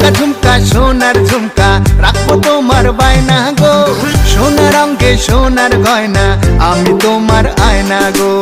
ঝুমকা ঝুমকা, সোনার ঝুমকা, রাখব তোমার বায়না গো। সোনার অঙ্গে সোনার গয়না, আমি তোমার আয়না গো।